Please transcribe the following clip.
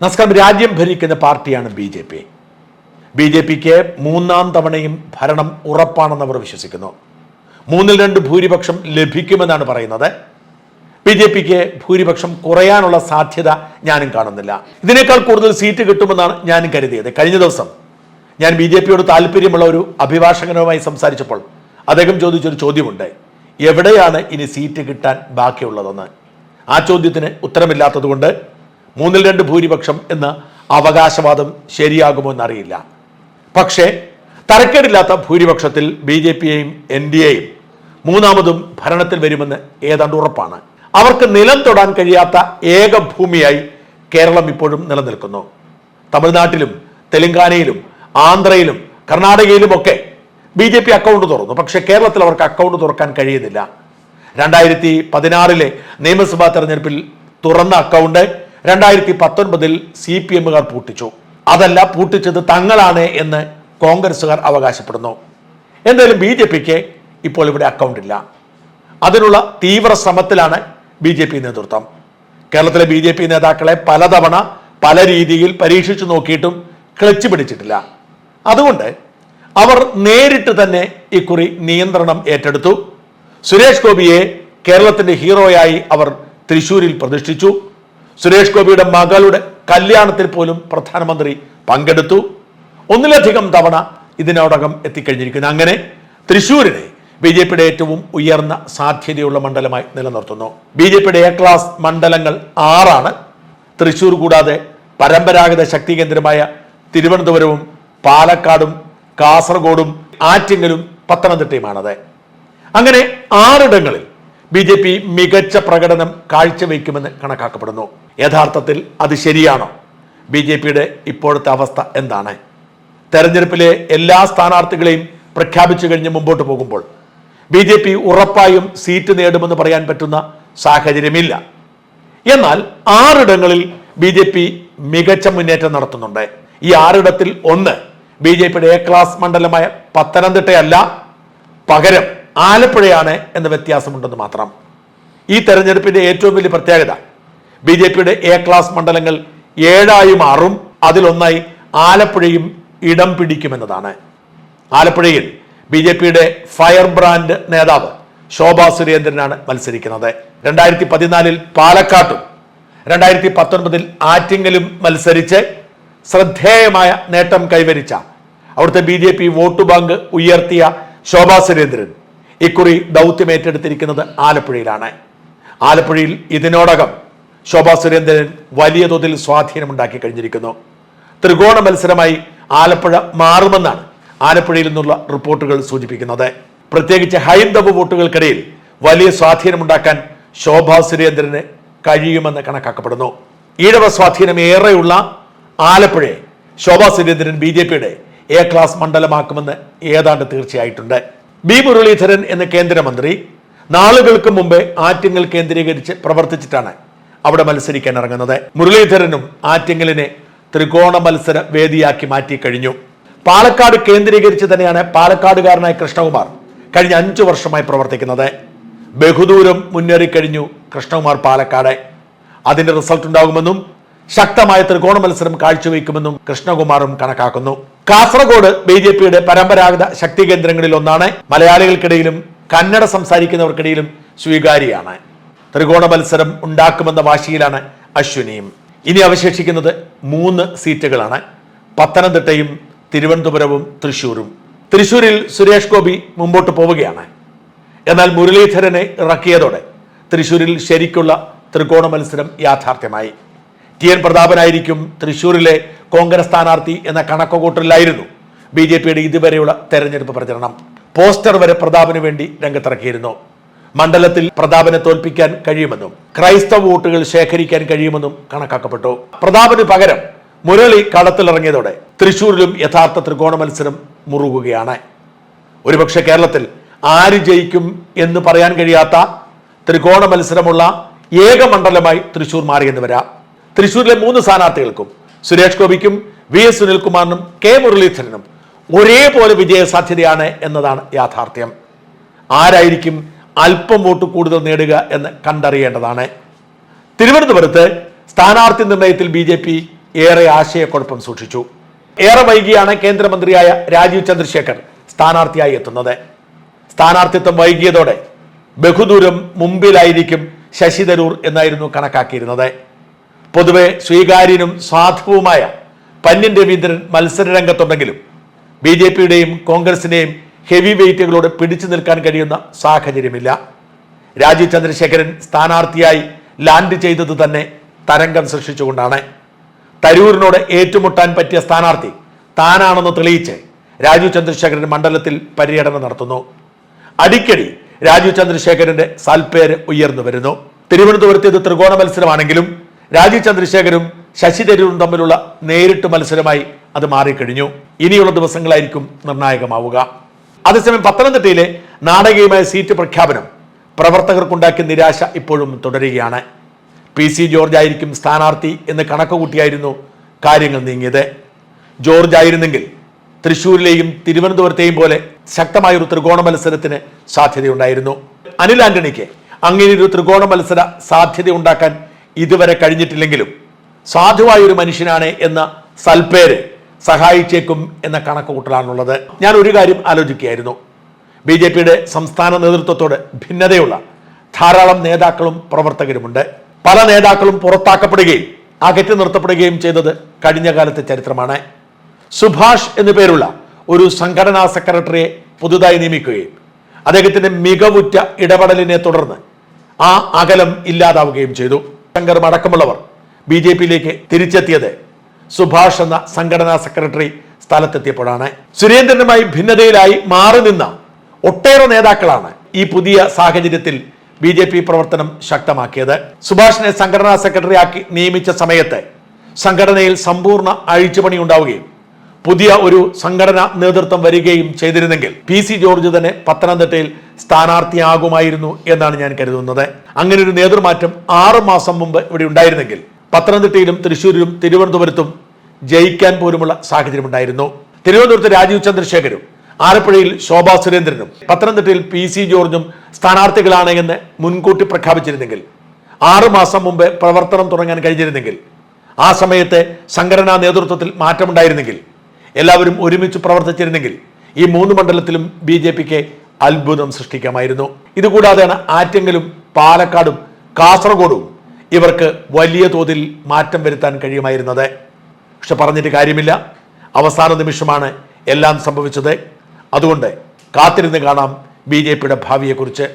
നമസ്കാരം രാജ്യം ഭരിക്കുന്ന പാർട്ടിയാണ് B J P. B J പിക്ക് മൂന്നാം തവണയും ഭരണം ഉറപ്പാണെന്ന് അവർ വിശ്വസിക്കുന്നു. മൂന്നിൽ രണ്ട് ഭൂരിപക്ഷം ലഭിക്കുമെന്നാണ് പറയുന്നത്. ബി ജെ പിക്ക് ഭൂരിപക്ഷം കുറയാനുള്ള സാധ്യത ഞാനും കാണുന്നില്ല. ഇതിനേക്കാൾ കൂടുതൽ സീറ്റ് കിട്ടുമെന്നാണ് ഞാനും കരുതിയത്. കഴിഞ്ഞ ദിവസം ഞാൻ ബി ജെ പിയോട് താല്പര്യമുള്ള ഒരു അഭിഭാഷകനുമായി സംസാരിച്ചപ്പോൾ അദ്ദേഹം ചോദിച്ചൊരു ചോദ്യമുണ്ട്. എവിടെയാണ് ഇനി സീറ്റ് കിട്ടാൻ ബാക്കിയുള്ളതെന്ന്? ആ ചോദ്യത്തിന് ഉത്തരമില്ലാത്തതുകൊണ്ട് മൂന്നിൽ രണ്ട് ഭൂരിപക്ഷം എന്ന അവകാശവാദം ശരിയാകുമോ എന്നറിയില്ല പക്ഷേ തരക്കേടില്ലാത്ത ഭൂരിപക്ഷത്തിൽ ബി ജെ പിയെയും എൻ ഡി എയും മൂന്നാമതും ഭരണത്തിൽ വരുമെന്ന് ഏതാണ്ട് ഉറപ്പാണ്. അവർക്ക് നിലം തൊടാൻ കഴിയാത്ത ഏക ഭൂമിയായി കേരളം ഇപ്പോഴും നിലനിൽക്കുന്നു. തമിഴ്നാട്ടിലും തെലങ്കാനയിലും ആന്ധ്രയിലും കർണാടകയിലുമൊക്കെ ബി ജെ പി അക്കൗണ്ട് തുറന്നു. പക്ഷേ കേരളത്തിൽ അവർക്ക് അക്കൗണ്ട് തുറക്കാൻ കഴിയുന്നില്ല. രണ്ടായിരത്തി പതിനാറിലെ നിയമസഭാ തെരഞ്ഞെടുപ്പിൽ തുറന്ന അക്കൗണ്ട് രണ്ടായിരത്തി പത്തൊൻപതിൽ സി പി എമ്മുകാർ പൂട്ടിച്ചു. അതല്ല പൂട്ടിച്ചത് തങ്ങളാണ് എന്ന് കോൺഗ്രസുകാർ അവകാശപ്പെടുന്നു. എന്തായാലും ബി ജെ പിക്ക് ഇപ്പോൾ ഇവിടെ അക്കൗണ്ട് ഇല്ല. അതിനുള്ള തീവ്ര ശ്രമത്തിലാണ് ബി ജെ പി നേതൃത്വം. കേരളത്തിലെ ബി ജെ പി നേതാക്കളെ പലതവണ പല രീതിയിൽ പരീക്ഷിച്ചു നോക്കിയിട്ടും ക്ലച്ച് പിടിച്ചിട്ടില്ല. അതുകൊണ്ട് അവർ നേരിട്ട് തന്നെ ഇക്കുറി നിയന്ത്രണം ഏറ്റെടുത്തു. സുരേഷ് ഗോപിയെ കേരളത്തിന്റെ ഹീറോയായി അവർ തൃശൂരിൽ പ്രതിഷ്ഠിച്ചു. സുരേഷ് ഗോപിയുടെ മകളുടെ കല്യാണത്തിൽ പോലും പ്രധാനമന്ത്രി പങ്കെടുത്തു. ഒന്നിലധികം തവണ ഇതിനോടകം എത്തിക്കഴിഞ്ഞിരിക്കുന്നു. അങ്ങനെ തൃശൂരിനെ ബി ജെ പിയുടെ ഏറ്റവും ഉയർന്ന സാധ്യതയുള്ള മണ്ഡലമായി നിലനിർത്തുന്നു. ബി ജെ പിയുടെ എ ക്ലാസ് മണ്ഡലങ്ങൾ ആറാണ്. തൃശ്ശൂർ കൂടാതെ പരമ്പരാഗത ശക്തി കേന്ദ്രമായ തിരുവനന്തപുരവും പാലക്കാടും കാസർഗോഡും ആറ്റിങ്ങലും പത്തനംതിട്ടയുമാണത്. അങ്ങനെ ആറിടങ്ങളിൽ ബി ജെ പി മികച്ച പ്രകടനം കാഴ്ചവെക്കുമെന്ന് കണക്കാക്കപ്പെടുന്നു. യഥാർത്ഥത്തിൽ അത് ശരിയാണോ? ബി ജെ പിയുടെ ഇപ്പോഴത്തെ അവസ്ഥ എന്താണ്? തെരഞ്ഞെടുപ്പിലെ എല്ലാ സ്ഥാനാർത്ഥികളെയും പ്രഖ്യാപിച്ചു കഴിഞ്ഞ് മുമ്പോട്ട് പോകുമ്പോൾ ബി ജെ പി ഉറപ്പായും സീറ്റ് നേടുമെന്ന് പറയാൻ പറ്റുന്ന സാഹചര്യമില്ല. എന്നാൽ ആറിടങ്ങളിൽ ബി ജെ പി മികച്ച മുന്നേറ്റം നടത്തുന്നുണ്ട്. ഈ ആറിടത്തിൽ ഒന്ന് ബി ജെ പിയുടെ എ ക്ലാസ് മണ്ഡലമായ പത്തനംതിട്ടയല്ല. പകരം ആലപ്പുഴയാണ് എന്ന വ്യത്യാസമുണ്ടെന്ന് മാത്രം. ഈ തെരഞ്ഞെടുപ്പിന്റെ ഏറ്റവും വലിയ പ്രത്യേകത ബി ജെ പിയുടെ എ ക്ലാസ് മണ്ഡലങ്ങൾ ഏഴായി മാറും അതിലൊന്നായി ആലപ്പുഴയും ഇടം പിടിക്കുമെന്നതാണ്. ആലപ്പുഴയിൽ ബി ജെ പിയുടെ ഫയർ ബ്രാൻഡ് നേതാവ് ശോഭാ സുരേന്ദ്രനാണ് മത്സരിക്കുന്നത്. രണ്ടായിരത്തി പതിനാലിൽ പാലക്കാട്ടും രണ്ടായിരത്തി പത്തൊൻപതിൽ ആറ്റിങ്ങലും മത്സരിച്ച് ശ്രദ്ധേയമായ നേട്ടം കൈവരിച്ച അവിടുത്തെ B J P vote bank ഉയർത്തിയ ശോഭാ സുരേന്ദ്രൻ ഇക്കുറി ദൗത്യം ഏറ്റെടുത്തിരിക്കുന്നത് ആലപ്പുഴയിലാണ്. ആലപ്പുഴയിൽ ഇതിനോടകം ശോഭാ സുരേന്ദ്രൻ വലിയ തോതിൽ സ്വാധീനമുണ്ടാക്കി കഴിഞ്ഞിരിക്കുന്നു. ത്രികോണ മത്സരമായി ആലപ്പുഴ മാറുമെന്നാണ് ആലപ്പുഴയിൽ നിന്നുള്ള റിപ്പോർട്ടുകൾ സൂചിപ്പിക്കുന്നത്. പ്രത്യേകിച്ച് ഹൈന്ദവ വോട്ടുകൾക്കിടയിൽ വലിയ സ്വാധീനമുണ്ടാക്കാൻ ശോഭാ സുരേന്ദ്രന് കഴിയുമെന്ന് കണക്കാക്കപ്പെടുന്നു. ഈഴവ സ്വാധീനം ഏറെയുള്ള ആലപ്പുഴയെ ശോഭാ സുരേന്ദ്രൻ ബി ജെ പിയുടെ എ ക്ലാസ് മണ്ഡലമാക്കുമെന്ന് ഏതാണ്ട് തീർച്ചയായിട്ടുണ്ട്. ബി മുരളീധരൻ എന്ന കേന്ദ്രമന്ത്രി നാളുകൾക്ക് മുമ്പേ ആറ്റിങ്ങൽ കേന്ദ്രീകരിച്ച് പ്രവർത്തിച്ചിട്ടാണ് അവിടെ മത്സരിക്കാൻ ഇറങ്ങുന്നത്. മുരളീധരനും ആറ്റിങ്ങലിനെ ത്രികോണ മത്സര വേദിയാക്കി മാറ്റി കഴിഞ്ഞു. പാലക്കാട് കേന്ദ്രീകരിച്ച് തന്നെയാണ് പാലക്കാടുകാരനായ കൃഷ്ണകുമാർ കഴിഞ്ഞ അഞ്ചു വർഷമായി പ്രവർത്തിക്കുന്നത്. ബഹുദൂരം മുന്നേറിക്കഴിഞ്ഞു കൃഷ്ണകുമാർ പാലക്കാട്. അതിന്റെ റിസൾട്ട് ഉണ്ടാകുമെന്നും ശക്തമായ ത്രികോണ മത്സരം കാഴ്ചവെക്കുമെന്നും കൃഷ്ണകുമാറും കണക്കാക്കുന്നു. കാസർഗോഡ് ബി ജെ പിയുടെ പരമ്പരാഗത ശക്തി കേന്ദ്രങ്ങളിൽ ഒന്നാണ്. മലയാളികൾക്കിടയിലും കന്നഡ സംസാരിക്കുന്നവർക്കിടയിലും സ്വീകാര്യമാണ് ത്രികോണ മത്സരം ഉണ്ടാക്കുമെന്ന വാശിയിലാണ് അശ്വിനിയും. ഇനി അവശേഷിക്കുന്നത് മൂന്ന് സീറ്റുകളാണ്. പത്തനംതിട്ടയും തിരുവനന്തപുരവും തൃശൂരും തൃശൂരിൽ സുരേഷ് ഗോപി മുമ്പോട്ട് പോവുകയാണ്. എന്നാൽ മുരളീധരനെ ഇറക്കിയതോടെ തൃശൂരിൽ ശരിക്കുള്ള ത്രികോണ മത്സരം യാഥാർത്ഥ്യമായി. ടി എൻ പ്രതാപനായിരിക്കും തൃശ്ശൂരിലെ കോൺഗ്രസ് സ്ഥാനാർത്ഥി എന്ന കണക്കുകൂട്ടലിലായിരുന്നു ബി ജെ പിയുടെ ഇതുവരെയുള്ള തെരഞ്ഞെടുപ്പ് പ്രചരണം. പോസ്റ്റർ വരെ പ്രതാപന് വേണ്ടി രംഗത്തിറക്കിയിരുന്നു. മണ്ഡലത്തിൽ പ്രതാപനെ തോൽപ്പിക്കാൻ കഴിയുമെന്നും ക്രൈസ്തവ വോട്ടുകൾ ശേഖരിക്കാൻ കഴിയുമെന്നും കണക്കാക്കപ്പെട്ടു. പ്രതാപന് പകരം മുരളി കളത്തിലിറങ്ങിയതോടെ തൃശൂരിലും യഥാർത്ഥ ത്രികോണ മത്സരം മുറുകുകയാണ്. ഒരുപക്ഷെ കേരളത്തിൽ ആര് ജയിക്കും എന്ന് പറയാൻ കഴിയാത്ത ത്രികോണ മത്സരമുള്ള ഏക മണ്ഡലമായി തൃശൂർ മാറിയെന്ന് വരാം. തൃശൂരിലെ മൂന്ന് സ്ഥാനാർത്ഥികൾക്കും സുരേഷ് ഗോപിക്കും വി എസ് സുനിൽകുമാറിനും കെ മുരളീധരനും ഒരേപോലെ വിജയ സാധ്യതയാണ് എന്നതാണ് യാഥാർത്ഥ്യം. ആരായിരിക്കും അല്പം വോട്ട് കൂടുതൽ നേടുക എന്ന് കണ്ടറിയേണ്ടതാണ്. തിരുവനന്തപുരത്ത് സ്ഥാനാർത്ഥി നിർണയത്തിൽ ബി ജെ പി ഏറെ ആശയക്കുഴപ്പം സൂക്ഷിച്ചു. ഏറെ വൈകിയാണ് കേന്ദ്രമന്ത്രിയായ രാജീവ് ചന്ദ്രശേഖർ സ്ഥാനാർത്ഥിയായി എത്തുന്നത്. സ്ഥാനാർത്ഥിത്വം വൈകിയതോടെ ബഹുദൂരം മുമ്പിലായിരിക്കും ശശി തരൂർ എന്നായിരുന്നു കണക്കാക്കിയിരുന്നത്. പൊതുവെ സ്വീകാര്യനും സാധുവുമായ പന്യൻ രവീന്ദ്രൻ മത്സര രംഗത്തുണ്ടെങ്കിലും ബി ജെ പിയുടെയും കോൺഗ്രസിന്റെയും ഹെവി വെയിറ്റുകളോട് പിടിച്ചു നിൽക്കാൻ കഴിയുന്ന സാഹചര്യമില്ല. രാജീവ് ചന്ദ്രശേഖരൻ സ്ഥാനാർത്ഥിയായി ലാൻഡ് ചെയ്തത് തന്നെ തരംഗം സൃഷ്ടിച്ചുകൊണ്ടാണ്. തരൂരിനോട് ഏറ്റുമുട്ടാൻ പറ്റിയ സ്ഥാനാർത്ഥി താനാണെന്ന് തെളിയിച്ച് രാജീവ് ചന്ദ്രശേഖരൻ മണ്ഡലത്തിൽ പര്യടനം നടത്തുന്നു. അടിക്കടി രാജീവ് ചന്ദ്രശേഖരന്റെ സൽപ്പേര് ഉയർന്നു വരുന്നു. തിരുവനന്തപുരത്ത് ഇത് ത്രികോണ മത്സരമാണെങ്കിലും രാജീവ് ചന്ദ്രശേഖരും ശശി തരൂരും തമ്മിലുള്ള നേരിട്ട് മത്സരമായി അത് മാറിക്കഴിഞ്ഞു. ഇനിയുള്ള ദിവസങ്ങളായിരിക്കും നിർണായകമാവുക. അതേസമയം പത്തനംതിട്ടയിലെ നാടകീയമായ സീറ്റ് പ്രഖ്യാപനം പ്രവർത്തകർക്കുണ്ടാക്കിയ നിരാശ ഇപ്പോഴും തുടരുകയാണ്. പി സി ജോർജ് ആയിരിക്കും സ്ഥാനാർത്ഥി എന്ന് കണക്ക് കൂട്ടിയായിരുന്നു കാര്യങ്ങൾ നീങ്ങിയത്. ജോർജ് ആയിരുന്നെങ്കിൽ തൃശൂരിലെയും തിരുവനന്തപുരത്തെയും പോലെ ശക്തമായ ഒരു ത്രികോണ മത്സരത്തിന് സാധ്യതയുണ്ടായിരുന്നു. അനിൽ ആന്റണിക്ക് അങ്ങനെ ഒരു ത്രികോണ മത്സര സാധ്യത ഉണ്ടാക്കാൻ ഇതുവരെ കഴിഞ്ഞിട്ടില്ലെങ്കിലും സാധുവായ ഒരു മനുഷ്യനാണ് എന്ന സൽപ്പേര് സഹായിച്ചേക്കും എന്ന കണക്കുകൂട്ടലാണുള്ളത്. ഞാൻ ഒരു കാര്യം ആലോചിക്കുകയായിരുന്നു. ബി ജെ പിയുടെ സംസ്ഥാന നേതൃത്വത്തോട് ഭിന്നതയുള്ള ധാരാളം നേതാക്കളും പ്രവർത്തകരുമുണ്ട്. പല നേതാക്കളും പുറത്താക്കപ്പെടുകയും അകറ്റി നിർത്തപ്പെടുകയും ചെയ്തത് കഴിഞ്ഞ കാലത്തെ ചരിത്രമാണ്. സുഭാഷ് എന്നു പേരുള്ള ഒരു സംഘടനാ സെക്രട്ടറിയെ പുതുതായി നിയമിക്കുകയും അദ്ദേഹത്തിന്റെ മികവുറ്റ ഇടപെടലിനെ തുടർന്ന് ആ അകലം ഇല്ലാതാവുകയും ചെയ്തു. ശങ്കർ അടക്കമുള്ളവർ ബി ജെ പിയിലേക്ക് തിരിച്ചെത്തിയത് സുഭാഷ് എന്ന സംഘടനാ സെക്രട്ടറി സ്ഥലത്തെത്തിയപ്പോഴാണ്. സുരേന്ദ്രനുമായി ഭിന്നതയിലായി മാറി നിന്ന ഒട്ടേറെ നേതാക്കളാണ് ഈ പുതിയ സാഹചര്യത്തിൽ ബി ജെ പി പ്രവർത്തനം ശക്തമാക്കിയത്. സുഭാഷിനെ സംഘടനാ സെക്രട്ടറി ആക്കി നിയമിച്ച സമയത്ത് സംഘടനയിൽ സമ്പൂർണ അഴിച്ചുപണി ഉണ്ടാവുകയും പുതിയ ഒരു സംഘടന നേതൃത്വം വരികയും ചെയ്തിരുന്നെങ്കിൽ പി സി ജോർജ് തന്നെ പത്തനംതിട്ടയിൽ സ്ഥാനാർത്ഥിയാകുമായിരുന്നു എന്നാണ് ഞാൻ കരുതുന്നത്. അങ്ങനെ ഒരു നേതൃമാറ്റം ആറ് മാസം മുമ്പ് ഇവിടെ ഉണ്ടായിരുന്നെങ്കിൽ പത്തനംതിട്ടയിലും തൃശ്ശൂരിലും തിരുവനന്തപുരത്തും ജയിക്കാൻ പോലുമുള്ള സാഹചര്യമുണ്ടായിരുന്നു. തിരുവനന്തപുരത്ത് രാജീവ് ചന്ദ്രശേഖരും ആലപ്പുഴയിൽ ശോഭാ സുരേന്ദ്രനും പത്തനംതിട്ടയിൽ പി സി ജോർജും സ്ഥാനാർത്ഥികളാണ് എന്ന് മുൻകൂട്ടി പ്രഖ്യാപിച്ചിരുന്നെങ്കിൽ ആറു മാസം മുമ്പ് പ്രവർത്തനം തുടങ്ങാൻ കഴിഞ്ഞിരുന്നെങ്കിൽ ആ സമയത്തെ സംഘടനാ നേതൃത്വത്തിൽ മാറ്റമുണ്ടായിരുന്നെങ്കിൽ എല്ലാവരും ഒരുമിച്ച് പ്രവർത്തിച്ചിരുന്നെങ്കിൽ ഈ മൂന്ന് മണ്ഡലത്തിലും ബി ജെ പിക്ക് അത്ഭുതം സൃഷ്ടിക്കാമായിരുന്നു. ഇതുകൂടാതെയാണ് ആറ്റെങ്കിലും പാലക്കാടും കാസർഗോഡും ഇവർക്ക് വലിയ തോതിൽ മാറ്റം വരുത്താൻ കഴിയുമായിരുന്നത്. പക്ഷെ പറഞ്ഞിട്ട് കാര്യമില്ല. അവസാന നിമിഷമാണ് എല്ലാം സംഭവിച്ചത്. അതുകൊണ്ട് കാത്തിരുന്ന് കാണാം ബി ജെ പിയുടെ ഭാവിയെക്കുറിച്ച്.